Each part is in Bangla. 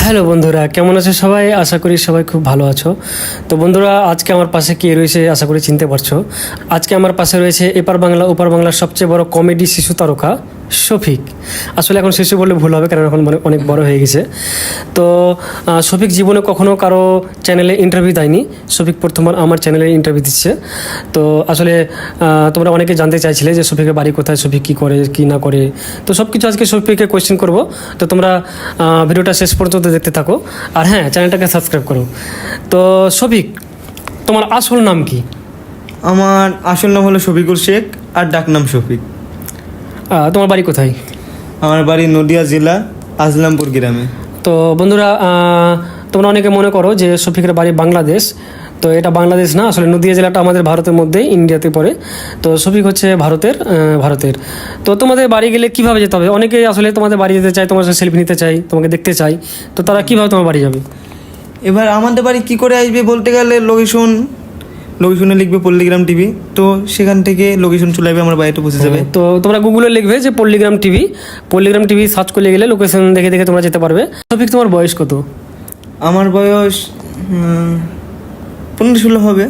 হ্যালো বন্ধুরা, কেমন আছো সবাই? আশা করি সবাই খুব ভালো আছো। তো বন্ধুরা, আজকে আমার পাশে কে রয়েছে আশা করি চিনতে পারছ। আজকে আমার পাশে রয়েছে এপার বাংলা, ওপার বাংলার সবচেয়ে বড় কমেডি শিশু তারকা শফিক। আসলে এখন শিশু বললে ভুল হবে কারণ এখন অনেক বড় হয়ে গেছে। তো শফিক জীবনে কখনো কারও চ্যানেলে ইন্টারভিউ দেয়নি। শফিক প্রথমবার আমার চ্যানেলে ইন্টারভিউ দিচ্ছে। তো আসলে তোমরা অনেকে জানতে চাইছিলে যে শফিকের বাড়ি কোথায়, শফিক কী করে, কী না করে। তো সব কিছু আজকে শফিককে কোয়েশ্চেন করব। তো তোমরা ভিডিওটা শেষ পর্যন্ত দেখতে থাকো। আর হ্যাঁ চ্যানেলটাকে সাবস্ক্রাইব করো। তো শফিক, তোমার আসল নাম কি? আমার আসল নাম হলো শফিকুল শেখ আর ডাক নাম শফিক। তোমার বাড়ি কোথায়? আমার বাড়ি নদিয়া জেলা আসলামপুর গ্রামে। তো বন্ধুরা তোমরা অনেকে মনে করো যে শফিকের বাড়ি বাংলাদেশ। তো এটা বাংলাদেশ না আসলে নদিয়া জেলাটা আমাদের ভারতের মধ্যেই ইন্ডিয়াতে পড়ে। তো শফিক হচ্ছে ভারতের ভারতের। তো তোমাদের বাড়ি গেলে কীভাবে যেতে হবে? অনেকে আসলে তোমাদের বাড়ি যেতে চায় তোমার সাথে সেলফি নিতে চাই তোমাকে দেখতে চাই তো তারা কীভাবে তোমার বাড়ি যাবে? এবার আমাদের বাড়ি কি করে আসবে বলতে গেলে লোকেশন লোকেশনে লিখবে পল্লিগ্রাম টিভি তো সেখান থেকে লোকেশন চলে যাবে আমার বাড়িতে পৌঁছে যাবে। তো তোমরা গুগলে লিখবে যে Palligram TV Palligram TV search করে গেলে লোকেশন দেখে দেখে তোমরা যেতে পারবে। টপিক তোমার বয়স কত? আমার বয়স পনেরো ষোলো হবে।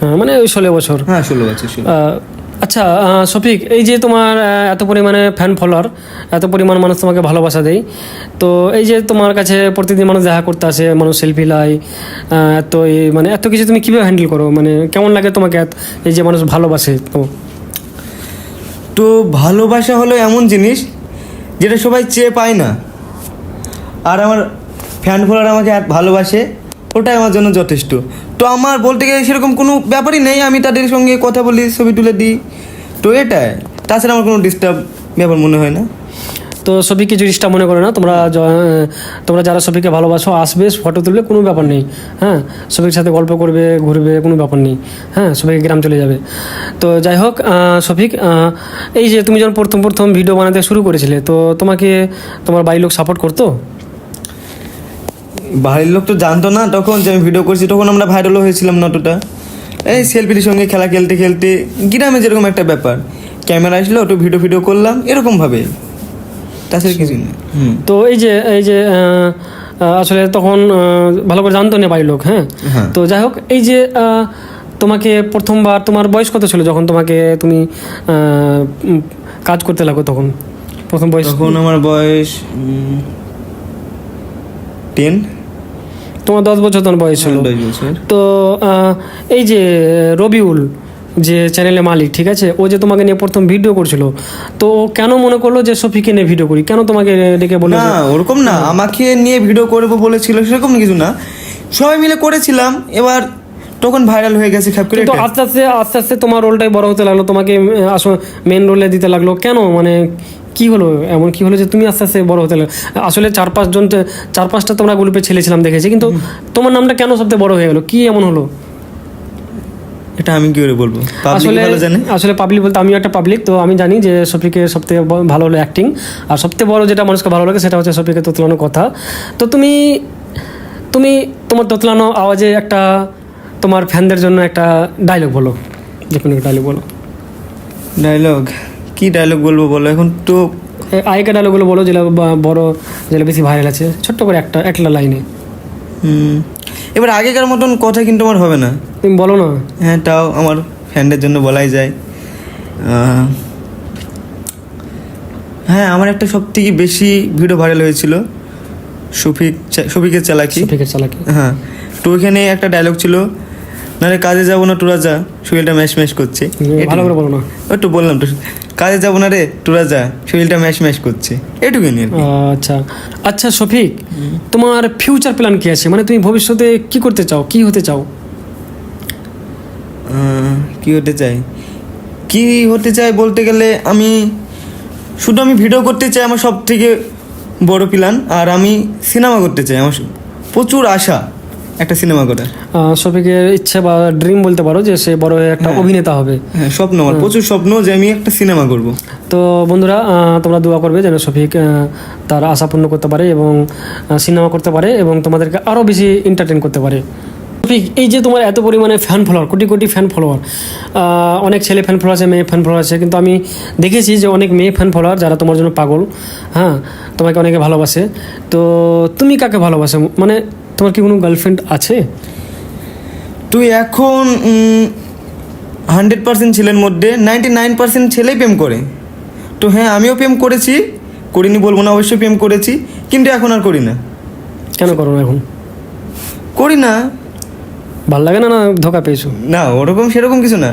হ্যাঁ, মানে ওই ষোলো বছর। হ্যাঁ ষোলো বছর আচ্ছা শফিক এই যে তোমার এত পরিমাণে ফ্যান ফলোয়ার এত পরিমাণ মানুষ তোমাকে ভালোবাসা দেয় তো এই যে তোমার কাছে প্রতিদিন মানুষ দেখা করতে আসে মানুষ সেলফি আহ, এত মানে এত কিছু তুমি কীভাবে হ্যান্ডেল করো? মানে কেমন লাগে তোমাকে এই যে মানুষ ভালোবাসে তো? তো ভালোবাসা হলো এমন জিনিস যেটা সবাই চেয়ে পায় না। আর আমার ফ্যান ফলোয়ার আমাকে ভালোবাসে ওটাই আমার জন্য যথেষ্ট। তো আমার বলতে গেলে সেরকম কোনো ব্যাপারই নেই, আমি তাদের সঙ্গে কথা বলি, ছবি তুলে দিই। তো এটাই। তাছাড়া আমার কোনো ডিস্টার্ব ব্যাপার মনে হয় না। তো সফিক কিছু জিনিসটা মনে করে না, তোমরা তোমরা যারা সফিককে ভালোবাসো, আসবে ফটো তুলবে, কোনো ব্যাপার নেই। হ্যাঁ সফিকের সাথে গল্প করবে, ঘুরবে, কোনো ব্যাপার নেই। হ্যাঁ সবাই গ্রাম চলে যাবে। তো যাই হোক শফিক এই যে তুমি যখন প্রথম প্রথম ভিডিও বানাতে শুরু করেছিলে, তো তোমাকে তোমার বাড়ির লোক সাপোর্ট করতো? বাড়ির লোক তো জানতো না তখন যে আমি ভিডিও করছি তখন আমরা ভাইরালও হয়েছিলাম নটুটা। এই সেলফির সঙ্গে খেলা খেলতে খেলতে গ্রামে যেরকম একটা ব্যাপার। ক্যামেরা আসলো একটু ভিডিও ভিডিও করলাম এরকমভাবে। তাছাড়া কিছু না। তো এই যে এই যে আসলে তখন ভালো করে জানতো না বাড়ির লোক হ্যাঁ? হ্যাঁ। তো যাই হোক এই যে তোমাকে প্রথমবার তোমার বয়স কত ছিল যখন তোমাকে তুমি কাজ করতে লাগো তখন? প্রথম বয়স? তখন আমার বয়স টেন তোমার দশ বছর তখন বয়স ছিল। তো এই যে রবিউল যে চ্যানেলের মালিক ঠিক আছে? ও যে তোমাকে নিয়ে প্রথম ভিডিও করছিল তো কেন মনে করল যে সফিকে নিয়ে ভিডিও করি? কেন তোমাকে ডেকে বলল না ওরকম না। আমাকে নিয়ে ভিডিও করব বলেছিল সেরকম কিছু না। সবাই মিলে করেছিলাম। এবার তখন ভাইরাল হয়ে গেছে খ্যাপ করে কিন্তু আস্তে আস্তে আস্তে আস্তে তোমার রোলটাই বড় হতে লাগল। তোমাকে মেন রোলে দিতে লাগল। কেন? মানে কি হলো? এমন কি হলো যে তুমি আস্তে আস্তে বড় হতে আসলে চার পাঁচজন চার পাঁচটা তোমরা গ্রুপে ছেলে ছিলাম দেখেছি কিন্তু তোমার নামটা কেন সবথেকে বড় হয়ে গেলো? কি এমন হলো? এটা আমি কি করে বলব? আসলে আসলে পাবলিক বলতে আমিও একটা পাবলিক তো আমি জানি যে শফিকের সবথেকে ভালো হলো অ্যাক্টিং আর সবথেকে বড় যেটা মানুষকে ভালো লাগে সেটা হচ্ছে শফিকের তোতলানো কথা। তো তুমি তুমি তোমার তোতলানো আওয়াজে একটা তোমার ফ্যানদের জন্য একটা ডায়লগ বলো। যে কোনো ডায়লগ বলো। ডায়লগ কি ডায়লগ বলব বলো? এখন তো আগেকার ডায়লগুলো বলো যেগুলো বা- বড় যেগুলো বেশি ভাইরাল আছে ছোট্ট করে একটা একটা লাইনে হুম, এবার আগেকার মতন কথা কিন্তু আমার হবে না। তুমি বলো না। হ্যাঁ তাও আমার ফ্যানদের জন্য বলাই যায়। হ্যাঁ আমার একটা সব থেকে বেশি ভিডিও ভাইরাল হয়েছিল শফিক চা- শফিকের চালাকি। শফিকের চালাকি। হ্যাঁ তো ওইখানে একটা ডায়লগ ছিল নারে কাজে যাব না তোরা যা। শরীরটা ম্যাশ ম্যাশ করছে। ভালো করে বলো না। একটু বললাম তো। কাজে যাব না রে তোরা যা শরীরটা ম্যাশ ম্যাশ করছে। এটুকুনি আর কি। আচ্ছা আচ্ছা শফিক তোমার ফিউচার প্ল্যান কি আছে? মানে তুমি ভবিষ্যতে কি করতে চাও? কি হতে চাও? আহ, কি হতে চাই? কি হতে চাই বলতে গেলে আমি শুধু আমি ভিডিও করতে চাই আমার সব থেকে বড় প্ল্যান আর আমি সিনেমা করতে চাই। আমার সু- প্রচুর আশা। একটা সিনেমা করার আহ, শফিকের ইচ্ছে বা ড্রিম বলতে পারো যে সে বড় হয়ে একটা অভিনেতা হবে। হ্যাঁ স্বপ্ন আমার। প্রচুর স্বপ্ন যে আমি একটা সিনেমা করব। তো বন্ধুরা তোমরা দোয়া করবে যেন শফিক তার আশা পূর্ণ করতে পারে এবং সিনেমা করতে পারে এবং তোমাদেরকে আরও বেশি এন্টারটেন করতে পারে। রফিক, এই যে তোমার এত পরিমাণে fan follower crore crore fan follower অনেক ছেলে ফ্যান ফলোয়ার আছে মেয়ে ফ্যান ফলোয়ার আছে কিন্তু আমি দেখেছি যে অনেক মেয়ে ফ্যান ফলোয়ার যারা তোমার জন্য পাগল। হ্যাঁ তোমাকে অনেকে ভালোবাসে। তো তুমি কাকে ভালোবাসো? মানে তোমার কি কোনো গার্লফ্রেন্ড আছে? তুই এখন হান্ড্রেড পার্সেন্ট ছেলের মধ্যে নাইনটি নাইন পার্সেন্ট ছেলেই প্রেম করে। তো হ্যাঁ আমিও প্রেম করেছি করিনি বলব না অবশ্যই প্রেম করেছি কিন্তু এখন আর করি না। কেন করো না এখন? করি না। ভালো লাগে না না ধোকা পেয়েছ? না ওরকম সেরকম কিছু না।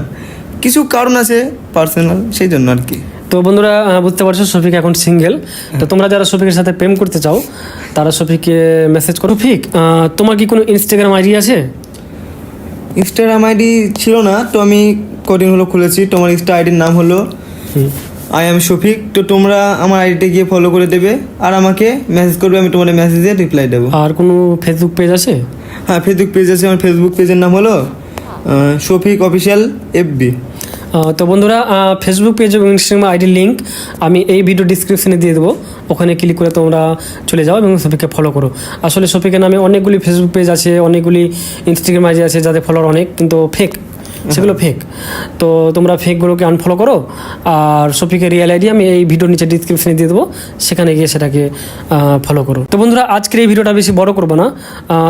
কিছু কারণ আছে পার্সোনাল সেই জন্য আর কি। তো বন্ধুরা বুঝতে পারছ শফিক এখন সিঙ্গেল তো তোমরা যারা শফিকের সাথে প্রেম করতে চাও তারা শফিককে মেসেজ করো। ফিক তোমার কি কোনো ইনস্টাগ্রাম আইডি আছে? ইনস্টাগ্রাম আইডি ছিল না তো আমি কদিন হলো খুলেছি। তোমার ইনস্টা আইডির নাম হলো আই এম শফিক। তো তোমরা আমার আইডিতে গিয়ে ফলো করে দেবে। আর আমাকে মেসেজ করবে আমি তোমাদের মেসেজে রিপ্লাই দেবো। আর কোনো ফেসবুক পেজ আছে? হ্যাঁ ফেসবুক পেজ আছে। আমার ফেসবুক পেজের নাম হলো শফিক অফিসিয়াল এফবি তো বন্ধুরা ফেসবুক পেজ এবং ইনস্টাগ্রাম আইডি লিঙ্ক আমি এই ভিডিও ডিসক্রিপশনে দিয়ে দেবো। ওখানে ক্লিক করে তোমরা চলে যাও এবং সফিকে ফলো করো। আসলে সফিকের নামে অনেকগুলি ফেসবুক পেজ আছে, অনেকগুলি ইনস্টাগ্রাম আইডি আছে যাদের ফলোয়ার অনেক, কিন্তু ফেক সেগুলো ফেক তো তোমরা ফেকগুলোকে আনফলো করো, আর সফিকের রিয়েল আইডি আমি এই ভিডিওর নিচে ডিসক্রিপশনে দিয়ে দেবো, সেখানে গিয়ে সেটাকে ফলো করো। তো বন্ধুরা, আজকের এই ভিডিওটা বেশি বড় করব না।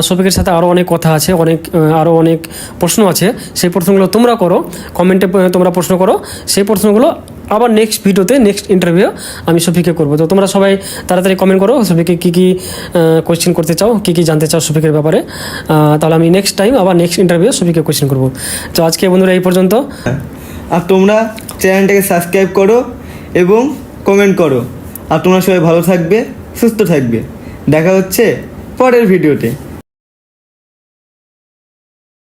সফিকের সাথে আরও অনেক কথা আছে, অনেক আরও অনেক প্রশ্ন আছে। সেই প্রশ্নগুলো তোমরা করো কমেন্টে তোমরা প্রশ্ন করো। সেই প্রশ্নগুলো আবার নেক্সট ভিডিওতে নেক্সট ইন্টারভিউ আমি শফিকে করব। তো তোমরা সবাই তাড়াতাড়ি কমেন্ট করো শফিকে কী কী কোয়েশ্চেন করতে চাও, কী কী জানতে চাও শফিকের ব্যাপারে। তাহলে আমি নেক্সট টাইম আবার নেক্সট ইন্টারভিউ শফিকে কোয়েশ্চেন করব। তো আজকে বন্ধুরা এই পর্যন্ত। আর তোমরা চ্যানেলটাকে সাবস্ক্রাইব করো এবং কমেন্ট করো। আর তোমরা সবাই ভালো থাকবে, সুস্থ থাকবে। দেখা হচ্ছে পরের ভিডিওতে।